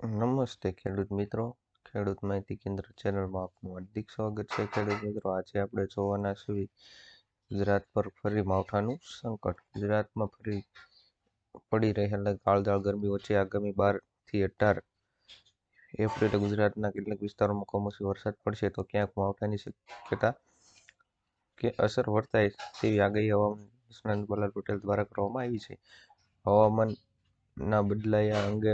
નમસ્તે ખેડૂત મિત્રો. ખેડૂત માહિતી કેન્દ્ર ચેનલમાં આપનું હાર્દિક સ્વાગત છે. ખેડૂત મિત્રો, આજે આપણે જોવાના છીએ ગુજરાત પર ફરી માવઠાનું સંકટ. ગુજરાતમાં ફરી પડી રહેલા કાળદાળ ગરમી વચ્ચે આગામી બારથી અઢાર એપ્રિલે ગુજરાતના કેટલાક વિસ્તારોમાં કમોસમી વરસાદ પડશે તો ક્યાંક માવઠાની શક્યતા કે અસર વર્તાય તેવી આગાહી હવામાન નિષ્ણાંત બલાલ પટેલ દ્વારા કરવામાં આવી છે. હવામાનના બદલાયા અંગે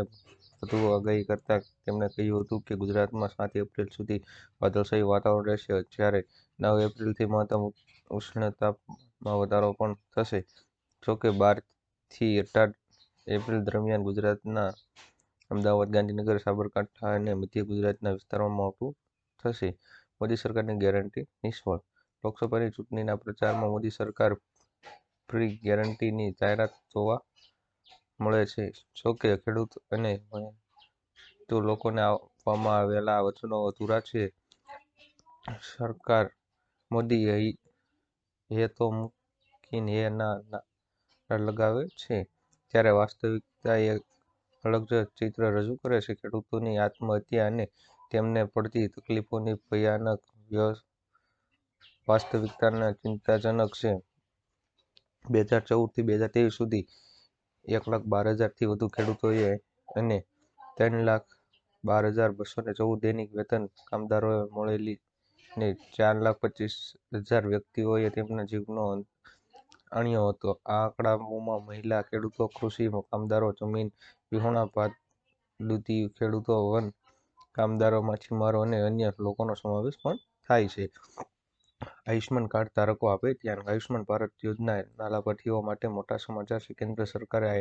વધુ આગાહી કરતા તેમણે કહ્યું હતું કે ગુજરાતમાં સાત એપ્રિલ સુધી વાદળછાયું વાતાવરણ રહેશે. જ્યારે નવ એપ્રિલથી મહત્તમ ઉષ્ણતામાં વધારો પણ થશે. જોકે બારથી અઢાર એપ્રિલ દરમિયાન ગુજરાતના અમદાવાદ, ગાંધીનગર, સાબરકાંઠા અને મધ્ય ગુજરાતના વિસ્તારોમાં મોટું થશે. મોદી સરકારની ગેરંટી નિષ્ફળ. લોકસભાની ચૂંટણીના પ્રચારમાં મોદી સરકાર ફ્રી ગેરંટીની જાહેરાત જોવા મળે છે. જોકે ખેડૂત અને તો લોકોને આપવામાં આવેલા વચનો અધૂરા છે. સરકાર મોદી હે તો મુમકિન હે લગાવે છે. ત્યારે વાસ્તવિકતા એક અલગ ચિત્ર રજૂ કરે છે. ખેડૂતોની આત્મહત્યા અને તેમને પડતી તકલીફોની ભયાનક વાસ્તવિકતાના ચિંતાજનક છે. બે હજાર ચૌદથી બે હજાર ત્રેવીસ સુધી એક લાખ બાર હજારથી વધુ ખેડૂતોએ અને ત્રણ લાખ બાર હજાર બસો ને ચૌદ દૈનિક વેતન કામદારોએ મળેલી ને ચાર લાખ પચીસ હજાર વ્યક્તિઓએ તેમના જીવનો આણ્યો હતો. આ આંકડાઓમાં મહિલા ખેડૂતો, કૃષિ કામદારો, જમીન વિહોણા પાડૂતી ખેડૂતો વન કામદારો માછીમારો અને અન્ય લોકોનો સમાવેશ પણ થાય છે. આયુષ્માન કાર્ડ ધારકો આપે ત્યાં આયુષ્યમાન ભારત યોજના લાભાર્થીઓ માટે મોટા સમાચાર છે. કેન્દ્ર સરકારે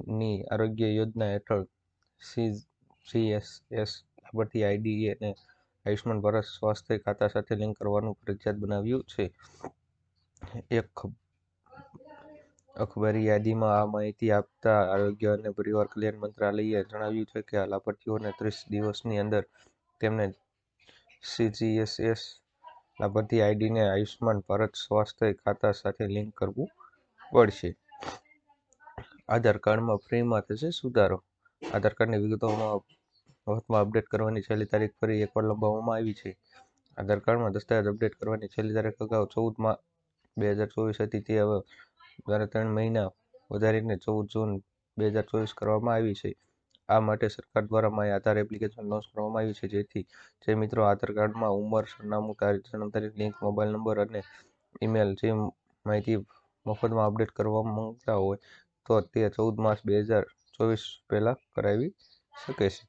ની આરોગ્ય યોજના હેઠળ સીએસએસ લાભાર્થી આઈડીએ ને આયુષ્યમાન ભારત સ્વાસ્થ્ય ખાતા સાથે લિંક કરવાનું ફરજિયાત બનાવ્યું છે. એક અખબારી યાદીમાં આ માહિતી આપતા આરોગ્ય અને પરિવાર કલ્યાણ મંત્રાલયે જણાવ્યું છે કે આ લાભાર્થીઓને ત્રીસ દિવસની અંદર તેમને સીજીએસએસ લાભાર્થી આઈડીને આયુષ્માન ભારત સ્વાસ્થ્ય ખાતા સાથે લિંક કરવું પડશે. આધાર કાર્ડમાં ફ્રીમાં થશે, સુધારો. આધાર કાર્ડની વિગતોમાં વખતમાં અપડેટ કરવાની છેલ્લી તારીખ ફરી એકવાર લંબાવવામાં આવી છે. આધાર કાર્ડમાં દસ્તાવેજ અપડેટ કરવાની છેલ્લી તારીખ અગાઉ ચૌદમાં બે હજાર ચોવીસ હતી. તે હવે દ્વારા ત્રણ મહિના વધારીને ચૌદ જૂન બે હજાર ચોવીસ કરવામાં આવી છે. આ માટે સરકાર દ્વારા માય આધાર એપ્લિકેશન લોન્ચ કરવામાં આવી છે. જેથી જે મિત્રો આધાર કાર્ડમાં ઉંમર, સરનામું જન્મ તારીખ, લિંક, મોબાઈલ નંબર અને ઈમેલ જે માહિતી મફતમાં અપડેટ કરવા માંગતા હોય, તો તે ચૌદ માર્ચ બે હજાર ચોવીસ પહેલાં કરાવી શકે છે.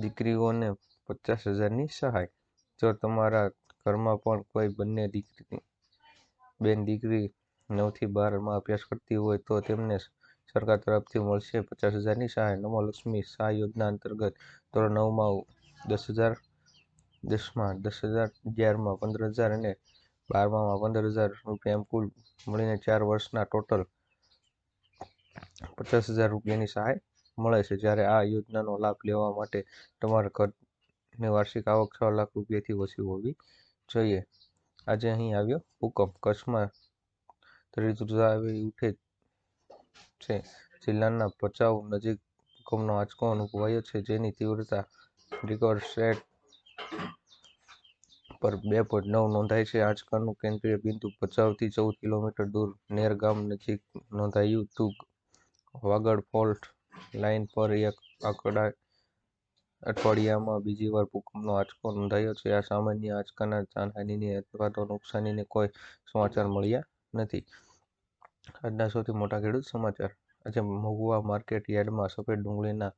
દીકરીઓને પચાસ હજારની સહાય. જો તમારા ઘરમાં પણ કોઈ બંને દીકરી, બેન દીકરી નવથી બારમાં અભ્યાસ કરતી હોય, તો તેમને સરકાર તરફથી મળશે પચાસ હજારની સહાય. નમો લક્ષ્મી સહાય યોજના અંતર્ગત ધોરણ નવમાં દસ હજાર દસમાં દસ હજાર અગિયારમાં પંદર હજાર અને બારમામાં પંદર હજાર રૂપિયા એમ કુલ મળીને ચાર વર્ષના ટોટલ પચાસ હજાર રૂપિયાની સહાય મળે છે. જ્યારે આ યોજનાનો લાભ લેવા માટે તમારા ઘરની વાર્ષિક આવક છ લાખ રૂપિયાથી ઓછી હોવી જોઈએ. આજે અહીં આવ્યો હુકમ કચ્છમાં ત્રિધ્રુજાવી ઉઠે છે. જિલ્લાના ભચાઉ નજીક ભૂકંપનો આંચકો અનુભવાયો છે. જેની તીવ્રતા રિક્ટર સેટ પર બે પોઈન્ટ નવ નોંધાઈ છે. આંચકાનું કેન્દ્રીય બિંદુ ભચાઉથી ચૌદ કિલોમીટર દૂર નેર ગામ નજીક નોંધાયું હતું વાગડ ફોલ્ટ લાઇન પર એક આંકડા અઠવાડિયામાં બીજી વાર ભૂકંપનો આંચકો નોંધાયો છે. આ સામાન્ય આંચકાના જાનહાનિની અથવા તો નુકસાનીને કોઈ સમાચાર મળ્યા નથી. આજના સૌથી મોટા ખેડૂત સમાચાર. આજે મહુવા માર્કેટ યાર્ડમાં સફેદ ડુંગળીના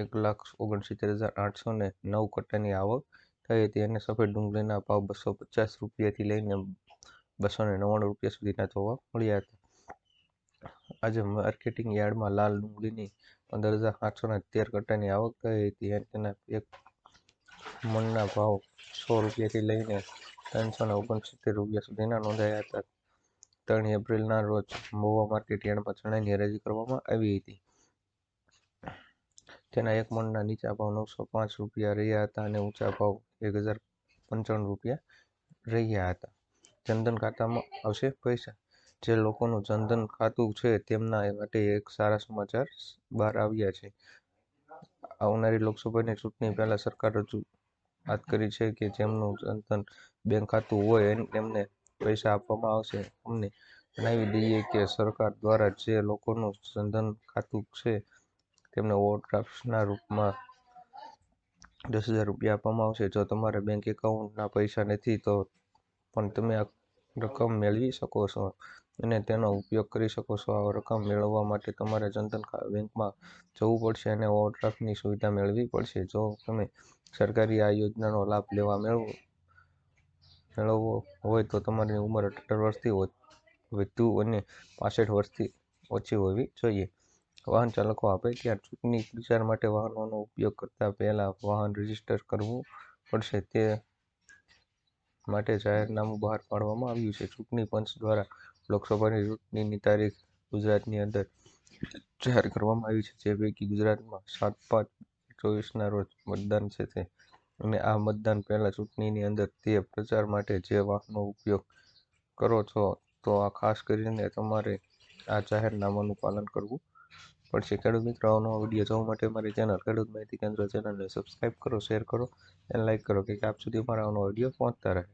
એક લાખ ઓગણસિત્તેર હજાર આઠસો ને નવ કટ્ટાની આવક થઈ હતી અને સફેદ ડુંગળીના ભાવ બસો પચાસ રૂપિયાથી લઈને બસો ને નવ્વાણું રૂપિયા સુધીના જોવા મળ્યા હતા. આજે માર્કેટિંગ યાર્ડમાં લાલ ડુંગળીની પંદર હજાર આઠસો ને તેર કટ્ટાની આવક થઈ હતી અને તેના એક મણના ભાવ સો રૂપિયાથી લઈને ત્રણસો ને ઓગણસિત્તેર રૂપિયા સુધીના નોંધાયા હતા. ત્રણ એપ્રિલના રોજ મહુવા માર્કેટ યાર્ડમાં ચણાની હરાજી કરવામાં આવી હતી. તેના એક મણના નીચા ભાવ નવસો પાંચ રૂપિયા રહ્યા હતા અને ઊંચા ભાવ એક હજાર પંચાણું રૂપિયા રહ્યા હતા. જનધન ખાતામાં આવશે પૈસા. જે લોકોનું જનધન ખાતું છે તેમના માટે એક સારા સમાચાર બહાર આવ્યા છે. આવનારી લોકસભાની ચૂંટણી પહેલા સરકાર રજૂઆત કરી છે કે જેમનું જનધન બેંક ખાતું હોય તેમને પૈસા આપવામાં આવશે. અમને જણાવી દઈએ કે સરકાર દ્વારા જે લોકોનું જનધન ખાતું છે, તેમને ઓવરડ્રાફ્ટના રૂપમાં દસ હજાર રૂપિયા આપવામાં આવશે. જો તમારે બેંક એકાઉન્ટના પૈસા નથી, તો પણ તમે આ રકમ મેળવી શકો છો અને તેનો ઉપયોગ કરી શકો છો. આ રકમ મેળવવા માટે તમારે જનધન બેંકમાં જવું પડશે અને ઓવરડ્રાફ્ટની સુવિધા મેળવવી પડશે. જો તમે સરકારી આ યોજનાનો લાભ લેવા મેળવવો હોય તો તમારી ઉંમર અઢાર વર્ષથી વધુ અને પાસઠ વર્ષથી ઓછી હોવી જોઈએ. વાહન ચાલકો આપે ત્યાં ચૂંટણી પ્રચાર માટે વાહનોનો ઉપયોગ કરતા પહેલા વાહન રજિસ્ટર કરવું પડશે. તે માટે જાહેરનામું બહાર પાડવામાં આવ્યું છે. ચૂંટણી પંચ દ્વારા લોકસભાની ચૂંટણીની તારીખ ગુજરાતની અંદર જાહેર કરવામાં આવી છે. જે પૈકી ગુજરાતમાં સાત પાંચ ચોવીસના રોજ મતદાન છે અને આ મતદાન પહેલાં ચૂંટણીની અંદર તે પ્રચાર માટે જે વાહનનો ઉપયોગ કરો છો, તો આ ખાસ કરીને તમારે આ જાહેરનામાનું પાલન કરવું પડશે. ખેડૂત મિત્રો અવનવા વીડિયો જોવા માટે મારી ચેનલ ખેડૂત માહિતી કેન્દ્ર ચેનલને સબસ્ક્રાઈબ કરો શેર કરો અને લાઇક કરો કે આપ સુધી મારા અવનવા વીડિયો પહોંચતા રહે.